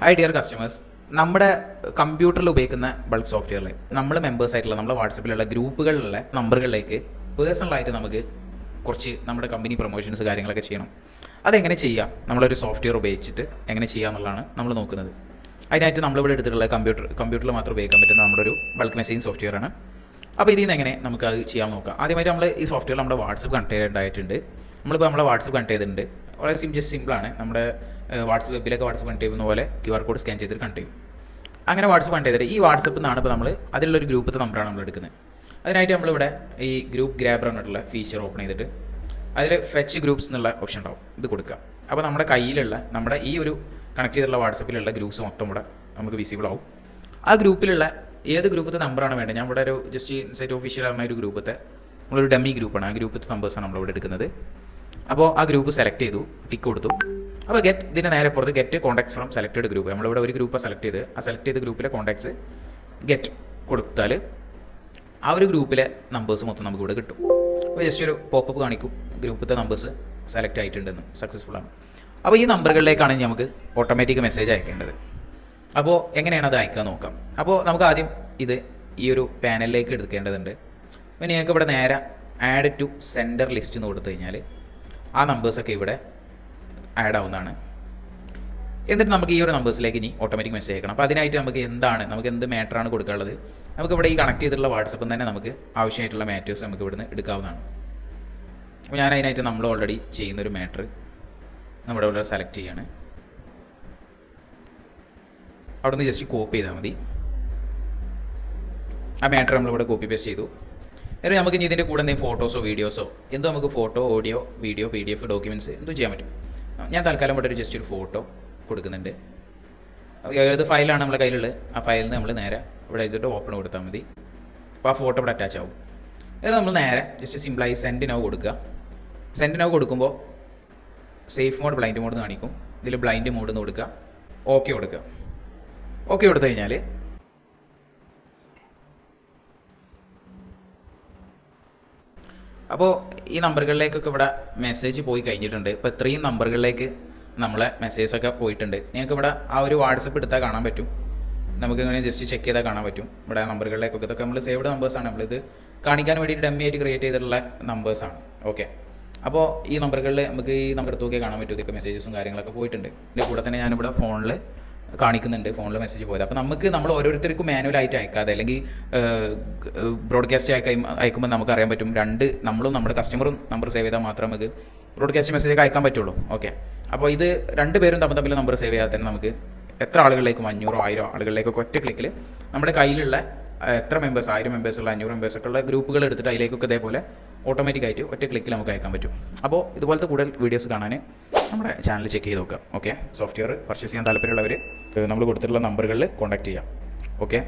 Hi dear customers നമ്മുടെ കമ്പ്യൂട്ടറിൽ ഉപയോഗിക്കുന്ന ബൾക്ക് സോഫ്റ്റ്വെയറിൽ നമ്മൾ മെമ്പേഴ്സ് ആയിട്ടുള്ള നമ്മുടെ വാട്സപ്പിലുള്ള ഗ്രൂപ്പുകളിലുള്ള നമ്പറുകളിലേക്ക് പേഴ്സണലായിട്ട് നമുക്ക് കുറച്ച് നമ്മുടെ കമ്പനി പ്രൊമോഷൻസ് കാര്യങ്ങളൊക്കെ ചെയ്യണം. അതെങ്ങനെ ചെയ്യാം? നമ്മളൊരു സോഫ്റ്റ്വെയർ ഉപയോഗിച്ചിട്ട് എങ്ങനെ ചെയ്യുക എന്നുള്ളതാണ് നമ്മൾ നോക്കുന്നത്. അതിനായിട്ട് നമ്മളിവിടെ എടുത്തിട്ടുള്ള കമ്പ്യൂട്ടർ കമ്പ്യൂട്ടറിൽ മാത്രം ഉപയോഗിക്കാൻ പറ്റുന്ന നമ്മുടെ ഒരു ബൾക്ക് മെസ്സേജ് സോഫ്റ്റ്വെയർ ആണ്. അപ്പോൾ ഇതിൽ നിന്ന് എങ്ങനെ നമുക്ക് അത് ചെയ്യാൻ നോക്കാം? ആദ്യമായിട്ട് നമ്മൾ ഈ സോഫ്റ്റ്വെയർ നമ്മുടെ വാട്സപ്പ് കണക്ട് ചെയ്യേണ്ടതായിട്ടുണ്ട്. നമ്മളിപ്പോൾ നമ്മളെ വാട്സപ്പ് കണക്ട് ചെയ്തിട്ടുണ്ട്. വളരെ സിം ജസ്റ്റ് സിമ്പിളാണ് നമ്മുടെ വാട്സപ്പ് വെബിലൊക്കെ വാട്സപ്പ് കണക്ട് ചെയ്യുന്ന പോലെ ക്യു ആർ കോഡ് സ്കാൻ ചെയ്തിട്ട് കണക്ട് ചെയ്യും. അങ്ങനെ വാട്സപ്പ് കണക്ട് ചെയ്തിട്ട് ഈ വാട്സപ്പിൽ നിന്നാണ് ഇപ്പോൾ നമ്മൾ അതിലുള്ളൊരു ഗ്രൂപ്പത്തെ നമ്പറാണ് നമ്മൾ എടുക്കുന്നത്. അതിനായിട്ട് നമ്മളിവിടെ ഈ ഗ്രൂപ്പ് ഗ്രാബർ എന്നിട്ടുള്ള ഫീച്ചർ ഓപ്പൺ ചെയ്തിട്ട് അതിൽ ഫെച്ച് ഗ്രൂപ്പ്സ് എന്നുള്ള ഓപ്ഷൻ ഉണ്ടാവും. ഇത് കൊടുക്കുക. അപ്പോൾ നമ്മുടെ കയ്യിലുള്ള നമ്മുടെ ഈ ഒരു കണക്ട് ചെയ്തിട്ടുള്ള വാട്സപ്പിലുള്ള ഗ്രൂപ്പ്സ് മൊത്തം ഇവിടെ നമുക്ക് വിസിബിൾ ആവും. ആ ഗ്രൂപ്പിലുള്ള ഏത് ഗ്രൂപ്പത്തെ നമ്പറാണ് വേണ്ടത്? ഞാൻ ഇവിടെ ഒരു ജസ്റ്റ് സെറ്റ് ഓഫീഷ്യൽ ആയിരുന്ന ഒരു ഗ്രൂപ്പത്തെ നമ്മളൊരു ഡമ്മി ഗ്രൂപ്പാണ് ആ ഗ്രൂപ്പത്തെ നമ്പേഴ്സാണ് നമ്മളിവിടെ എടുക്കുന്നത്. അപ്പോൾ ആ ഗ്രൂപ്പ് സെലക്ട് ചെയ്തു ടിക്ക് കൊടുത്തു. അപ്പോൾ ഗെറ്റ് ഇതിന്റെ നേരെ പുറത്ത് get contacts from selected group നമ്മളിവിടെ ഒരു ഗ്രൂപ്പ് സെലക്ട് ചെയ്ത് ആ സെലക്ട് ചെയ്ത ഗ്രൂപ്പിലെ കോൺടാക്ട്സ് ഗെറ്റ് കൊടുത്താൽ ആ ഒരു ഗ്രൂപ്പിലെ നമ്പേഴ്സ് മൊത്തം നമുക്ക് ഇവിടെ കിട്ടും. അപ്പോൾ ജസ്റ്റ് ഒരു പോപ്പപ്പ് കാണിക്കും ഗ്രൂപ്പിലത്തെ നമ്പേഴ്സ് സെലക്ട് ആയിട്ടുണ്ടെന്ന് സക്സസ്ഫുൾ ആണ്. അപ്പോൾ ഈ നമ്പറുകളിലേക്കാണ് നമുക്ക് ഓട്ടോമാറ്റിക് മെസ്സേജ് അയക്കേണ്ടത്. അപ്പോൾ എങ്ങനെയാണ് അത് അയക്കുക നോക്കാം. അപ്പോൾ നമുക്ക് ആദ്യം ഇത് ഈ ഒരു പാനലിലേക്ക് എടുക്കേണ്ടതുണ്ട്. പിന്നെ നിങ്ങൾക്ക് ഇവിടെ നേരെ ആഡ് ടു സെന്റർ ലിസ്റ്റ് എന്ന് കൊടുത്തു കഴിഞ്ഞാൽ ആ നമ്പേഴ്സൊക്കെ ഇവിടെ ആഡ് ആവുന്നതാണ്. എന്നിട്ട് നമുക്ക് ഈ ഒരു നമ്പേഴ്സിലേക്ക് ഇനി ഓട്ടോമാറ്റിക് മെസ്സേജ് അയക്കണം. അപ്പോൾ അതിനായിട്ട് നമുക്ക് എന്താണ് നമുക്ക് എന്ത് മാറ്ററാണ് കൊടുക്കാനുള്ളത്? നമുക്ക് ഇവിടെ ഈ കണക്ട് ചെയ്തിട്ടുള്ള വാട്സപ്പിൽ തന്നെ നമുക്ക് ആവശ്യമായിട്ടുള്ള മാറ്റേഴ്സ് നമുക്ക് ഇവിടുന്ന് എടുക്കാവുന്നതാണ്. അപ്പോൾ ഞാൻ അതിനായിട്ട് നമ്മൾ ഓൾറെഡി ചെയ്യുന്ന ഒരു മാറ്റർ നമ്മുടെ ഇവിടെ സെലക്ട് ചെയ്യാണ്. അവിടുന്ന് ജസ്റ്റ് കോപ്പി ചെയ്താൽ മതി. ആ മാറ്റർ നമ്മളിവിടെ കോപ്പി പേസ്റ്റ് ചെയ്തു. എന്നിട്ട് നമുക്ക് ഇനി ഇതിന്റെ കൂടെ എന്തെങ്കിലും ഫോട്ടോസോ വീഡിയോസോ എന്തോ നമുക്ക് photo audio video P D F documents എന്തോ ചെയ്യാൻ പറ്റും. ഞാൻ തൽക്കാലം ഇവിടെ ഒരു ജസ്റ്റ് ഒരു ഫോട്ടോ കൊടുക്കുന്നുണ്ട്. ഏത് ഫയലാണ് നമ്മുടെ കയ്യിലുള്ളത്. ആ ഫയലിൽ നിന്ന് നമ്മൾ നേരെ ഇവിടെ എഴുതിട്ട് ഓപ്പൺ കൊടുത്താൽ മതി. അപ്പോൾ ആ ഫോട്ടോ ഇവിടെ അറ്റാച്ച് ആവും. എന്നിട്ട് നമ്മൾ നേരെ ജസ്റ്റ് സിമ്പിളായി സെൻഡ് നോ കൊടുക്കുക. സെൻഡ് നോ കൊടുക്കുമ്പോൾ സേഫ് മോഡ് ബ്ലൈൻഡ് മോഡ് കാണിക്കും. ഇതിൽ ബ്ലൈൻഡ് മോഡ് എന്ന് കൊടുക്കുക. ഓക്കെ കൊടുക്കുക. ഓക്കെ കൊടുത്തു കഴിഞ്ഞാൽ അപ്പോൾ ഈ നമ്പറുകളിലേക്കൊക്കെ ഇവിടെ മെസ്സേജ് പോയി കഴിഞ്ഞിട്ടുണ്ട്. ഇപ്പോൾ ഇത്രയും നമ്പറുകളിലേക്ക് നമ്മളെ മെസ്സേജൊക്കെ പോയിട്ടുണ്ട്. നിങ്ങൾക്ക് ഇവിടെ ആ ഒരു വാട്സപ്പ് എടുത്താൽ കാണാൻ പറ്റും. നമുക്ക് ഇങ്ങനെ ജസ്റ്റ് ചെക്ക് ചെയ്താൽ കാണാൻ പറ്റും. ഇവിടെ നമ്പറുകളിലേക്കൊക്കെ. ഇതൊക്കെ നമ്മൾ സേവ്ഡ് നമ്പേഴ്സാണ് നമ്മളിത് കാണിക്കാൻ വേണ്ടിയിട്ട് ഡമ്മി ആയിട്ട് ക്രിയേറ്റ് ചെയ്തിട്ടുള്ള നമ്പേഴ്സാണ് ഓക്കെ അപ്പോൾ ഈ നമ്പറുകളിൽ നമുക്ക് ഈ നമ്പർ തൂക്കി കാണാൻ പറ്റും. ഇതൊക്കെ മെസ്സേജസും കാര്യങ്ങളൊക്കെ പോയിട്ടുണ്ട്. ഇതിന്റെ കൂടെ തന്നെ ഞാനിവിടെ ഫോണിൽ കാണിക്കുന്നുണ്ട് ഫോണിൽ മെസ്സേജ് പോയത്. അപ്പോൾ നമുക്ക് നമ്മൾ ഓരോരുത്തർക്കും മാനുവലായിട്ട് അയക്കാതെ അല്ലെങ്കിൽ ബ്രോഡ്കാസ്റ്റ് അയക്ക അയക്കുമ്പോൾ നമുക്ക് അറിയാൻ പറ്റും രണ്ട് നമ്മളും നമ്മുടെ കസ്റ്റമറും നമ്പർ സേവ് ചെയ്താൽ മാത്രം നമുക്ക് ബ്രോഡ്കാസ്റ്റ് മെസ്സേജ് അയക്കാൻ പറ്റുള്ളൂ. ഓക്കെ അപ്പോൾ ഇത് രണ്ട് പേരും തമ്മിൽ തമ്മിൽ നമ്പർ സേവ് ചെയ്താൽ തന്നെ നമുക്ക് എത്ര ആളുകളിലേക്കും അഞ്ഞൂറോ ആയിരോ ആളുകളിലേക്കൊക്കെ ഒറ്റ ക്ലിക്കിൽ നമ്മുടെ കയ്യിലുള്ള എത്ര മെമ്പേഴ്സ് ആയിരം മെമ്പേഴ്സുള്ള അഞ്ഞൂറ് മെമ്പേഴ്സ് ഉള്ള ഗ്രൂപ്പുകൾ എടുത്തിട്ട് അതിലേക്കൊക്കെ ഇതേപോലെ ഓട്ടോമാറ്റിക്കായിട്ട് ഒറ്റ ക്ലിക്കിൽ നമുക്ക് അയക്കാൻ പറ്റും. അപ്പോൾ ഇതുപോലത്തെ കൂടുതൽ വീഡിയോസ് കാണാൻ നമ്മുടെ ചാനൽ ചെക്ക് ചെയ്ത് നോക്കാം. ഓക്കെ സോഫ്റ്റ്വെയർ പർച്ചേസ് ചെയ്യാൻ താല്പര്യമുള്ളവർ നമ്മൾ കൊടുത്തിട്ടുള്ള നമ്പറുകളിൽ കോൺടാക്ട് ചെയ്യാം. ഓക്കെ